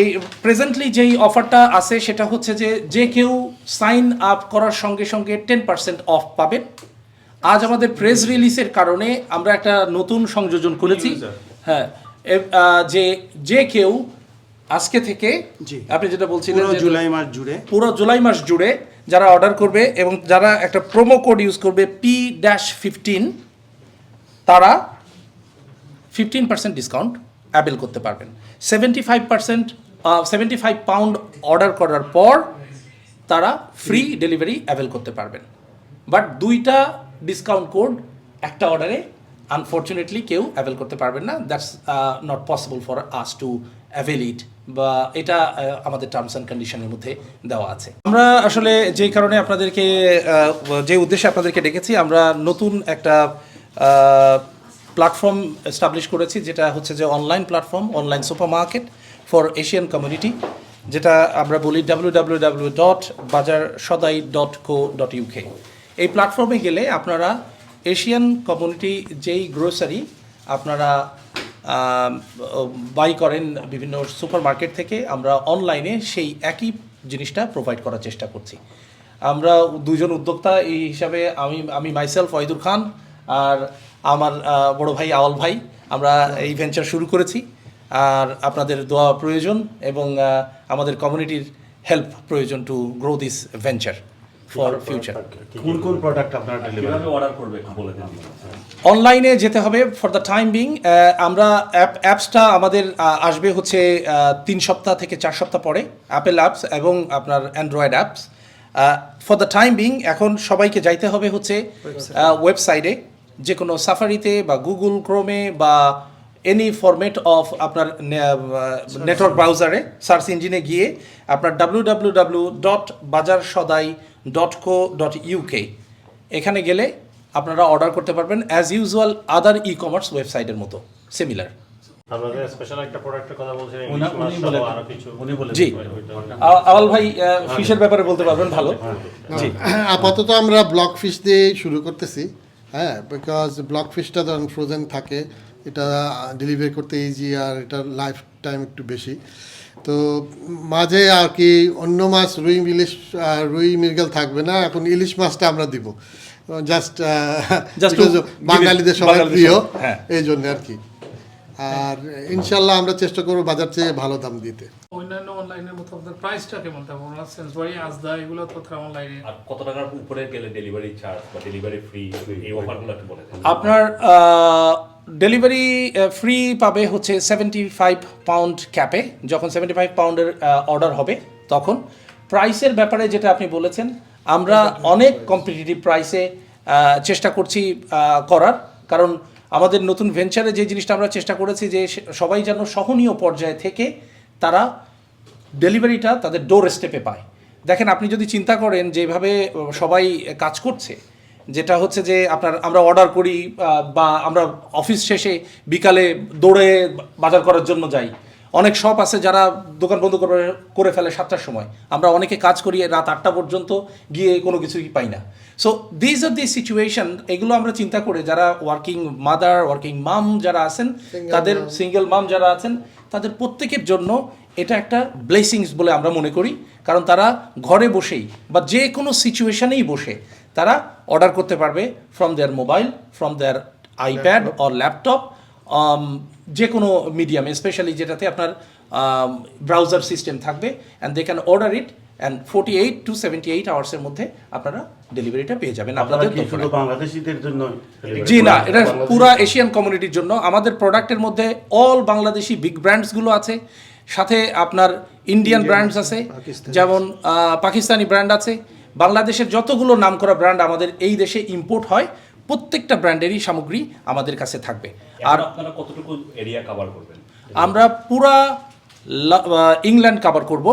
এই প্রেজেন্টলি যেই অফারটা আছে সেটা হচ্ছে যে যে কেউ সাইন আপ করার সঙ্গে সঙ্গে টেন পার্সেন্ট অফ পাবেন আজ আমাদের প্রেস রিলিজের কারণে আমরা একটা নতুন সংযোজন করেছি। হ্যাঁ যে যে কেউ আজকে থেকে জি। আপনি যেটা বলছিলেন জুলাই মাস জুড়ে। পুরো জুলাই মাস জুড়ে যারা অর্ডার করবে এবং যারা একটা প্রোমো কোড ইউজ করবে পি ড্যাশ ফিফটিন তারা ফিফটিন পার্সেন্ট ডিসকাউন্ট অ্যাভেল করতে পারবেন। Seventy five percent seventy five pound order করার পর তারা ফ্রি ডেলিভারি অ্যাভেল করতে পারবেন। বাট দুইটা ডিসকাউন্ট কোড একটা অর্ডারে আনফর্চুনেটলি কেউ অ্যাভেল করতে পারবেন না। That's not possible for us to avail it বা এটা আমাদের টার্মস অ্যান্ড কন্ডিশনের মধ্যে দেওয়া আছে। আমরা আসলে যেই কারণে আপনাদেরকে যে উদ্দেশ্যে আপনাদেরকে ডেকেছি, আমরা নতুন একটা প্ল্যাটফর্ম এস্টাবলিশ করেছি, যেটা হচ্ছে যে online platform online supermarket for Asian community যেটা আমরা বলি ডাব্লিউ ডাব্লিউ ডাব্লিউ ডট বাজার সদাই ডট কো ডট ইউকে এই প্ল্যাটফর্মে গেলে আপনারা এশিয়ান কমিউনিটি যেই গ্রোসারি আপনারা বাই করেন বিভিন্ন সুপার মার্কেট থেকে, আমরা অনলাইনে সেই একই জিনিসটা প্রোভাইড করার চেষ্টা করছি। আমরা দুজন উদ্যোক্তা, এই হিসাবে আমি আমি মাইসেলফ ওয়াহিদুর খান আর আমার বড় ভাই আওয়াল ভাই আমরা এই ভেঞ্চার শুরু করেছি। আর আপনাদের দোয়া প্রয়োজন এবং আমাদের কমিউনিটির হেল্প প্রয়োজন to grow this venture for future কোন কোন প্রোডাক্ট আপনারা ডেলিভারি কীভাবে অর্ডার করবে বলে দিন। অনলাইনে যেতে হবে ফর দ্য টাইম বিং আমরা অ্যাপ অ্যাপসটা আমাদের আসবে হচ্ছে তিন সপ্তাহ থেকে চার সপ্তাহ পরে অ্যাপেল অ্যাপস এবং আপনার Android apps for the time being এখন সবাইকে যাইতে হবে হচ্ছে ওয়েবসাইটে যে কোনো সাফারিতে বা গুগল ক্রোমে বা এনি ফরম্যাট অফ আপনার নেটওয়ার্ক ব্রাউজারে সার্চ ইঞ্জিনে গিয়ে আপনার ডাব্লিউ ডাব্লিউ ডাব্লিউ ডট বাজার সদাই ডট কো ডট ইউকে এখানে গেলে আপনারা অর্ডার করতে পারবেন as usual other e commerce ওয়েবসাইটের মতো সিমিলার আপনাদের স্পেশাল একটা প্রোডাক্টের কথা বলছিলেন উনি ইলিশ মাছ উনি সহ বলে আরও কিছু উনি বলে জি। আওয়াল ভাই ফিশের ব্যাপারে বলতে পারবেন ভালো। জি। আপাতত আমরা ব্লক ফিশ দিয়ে শুরু করতেছি। হ্যাঁ বিকজ ব্লক ফিশটা ধরুন ফ্রোজেন থাকে এটা ডেলিভারি করতে ইজি আর এটা লাইফ টাইম একটু বেশি। তো মাঝে আর কি অন্য মাছ রুই ইলিশ রুই মৃগেল থাকবে না এখন ইলিশ মাছটা আমরা দিব। জাস্ট বাঙালিদের সবাই প্রিয় হ্যাঁ। এই জন্য আর কি। আর ইনশাল্লাহ আমরা চেষ্টা করব বাজার চেয়ে ভালো দাম দিতে। অন্যান্য অনলাইনের মতো আপনাদের প্রাইসটা কেমন? তেমন সেন্সবাড়ি আজদা এগুলো তো অনলাইনে আর কত টাকার উপরে গেলে ডেলিভারি চার্জ বা ডেলিভারি ফ্রি এই অফারগুলো একটু বলে আপনার ডেলিভারি ফ্রি পাবে হচ্ছে সেভেন্টি ফাইভ পাউন্ড ক্যাপে যখন সেভেন্টি ফাইভ পাউন্ডের অর্ডার হবে তখন প্রাইসের ব্যাপারে যেটা আপনি বলেছেন আমরা অনেক কম্পিটিটিভ প্রাইসে চেষ্টা করছি করার। কারণ আমাদের নতুন ভেঞ্চারে যে জিনিসটা আমরা চেষ্টা করেছি যে সবাই যেন সহনীয় পর্যায়ে থেকে তারা ডেলিভারিটা তাদের ডোর স্টেপে পায়। দেখেন, আপনি যদি চিন্তা করেন যেভাবে সবাই কাজ করছে, যেটা হচ্ছে যে আপনার, আমরা অর্ডার করি বা আমরা অফিস শেষে বিকালে দৌড়ে বাজার করার জন্য যাই। অনেক শপ আছে যারা দোকান বন্ধ করে ফেলে সাতটার সময়। আমরা অনেকে কাজ করি রাত আটটা পর্যন্ত, গিয়ে কোনো কিছুই পাই না। So these are the situation এগুলো আমরা চিন্তা করে যারা ওয়ার্কিং মাদার ওয়ার্কিং মাম যারা আছেন তাদের সিঙ্গেল মাম যারা আছেন তাদের প্রত্যেকের জন্য এটা একটা ব্লেসিংস বলে আমরা মনে করি। কারণ তারা ঘরে বসেই বা যে কোনো সিচুয়েশনেই বসে তারা অর্ডার করতে পারবে from their mobile from their iPad or laptop যে কোনো মিডিয়ামে স্পেশালি যেটাতে আপনার ব্রাউজার সিস্টেম থাকবে and they can order it and forty eight to seventy eight আওয়ার্সের মধ্যে আপনারা ডেলিভারিটা পেয়ে যাবেন। আপনাদের শুধু বাংলাদেশিদের জন্য জি না এটা পুরা এশিয়ান কমিউনিটির জন্য। আমাদের প্রোডাক্টের মধ্যে অল বাংলাদেশি বিগ ব্র্যান্ডসগুলো আছে। সাথে আপনার ইন্ডিয়ান ব্র্যান্ডস আছে যেমন পাকিস্তানি ব্র্যান্ড আছে। বাংলাদেশের যতগুলো নামকরা ব্র্যান্ড আমাদের এই দেশে ইম্পোর্ট হয় প্রত্যেকটা ব্র্যান্ডেরই সামগ্রী আমাদের কাছে থাকবে। আর আপনারা কতটুকু এরিয়া কভার করবেন? আমরা পুরা ইংল্যান্ড কাভার করব।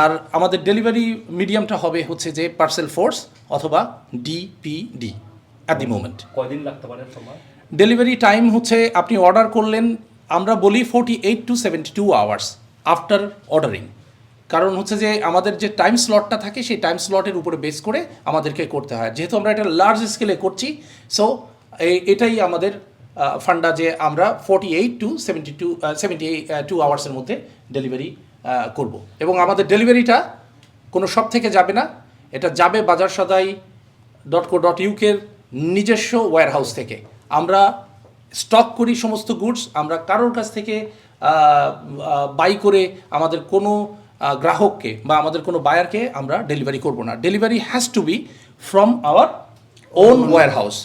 আর আমাদের ডেলিভারি মিডিয়ামটা হবে হচ্ছে যে পার্সেল ফোর্স অথবা ডিপিডি অ্যাট দি মোমেন্ট কয়দিন লাগতে পারে সময়? ডেলিভারি টাইম হচ্ছে আপনি অর্ডার করলেন আমরা বলি forty eight to seventy two hours after ordering কারণ হচ্ছে যে আমাদের যে টাইম স্লটটা থাকে সেই টাইম স্লটের উপরে বেস করে আমাদেরকে করতে হয়। যেহেতু আমরা এটা লার্জ স্কেলে করছি সো এটাই আমাদের ফান্ডা যে আমরা forty eight to seventy two seventy two আওয়ার্সের মধ্যে ডেলিভারি করব। এবং আমাদের ডেলিভারিটা কোনো শপ থেকে যাবে না। এটা যাবে বাজার সদাই ডট কো ডট ইউকের নিজস্ব ওয়্যারহাউস থেকে। আমরা স্টক করি সমস্ত গুডস আমরা কারোর কাছ থেকে বাই করে আমাদের কোনো গ্রাহককে বা আমাদের কোনো বায়ারকে আমরা ডেলিভারি করব না। Delivery has to be from our own warehouse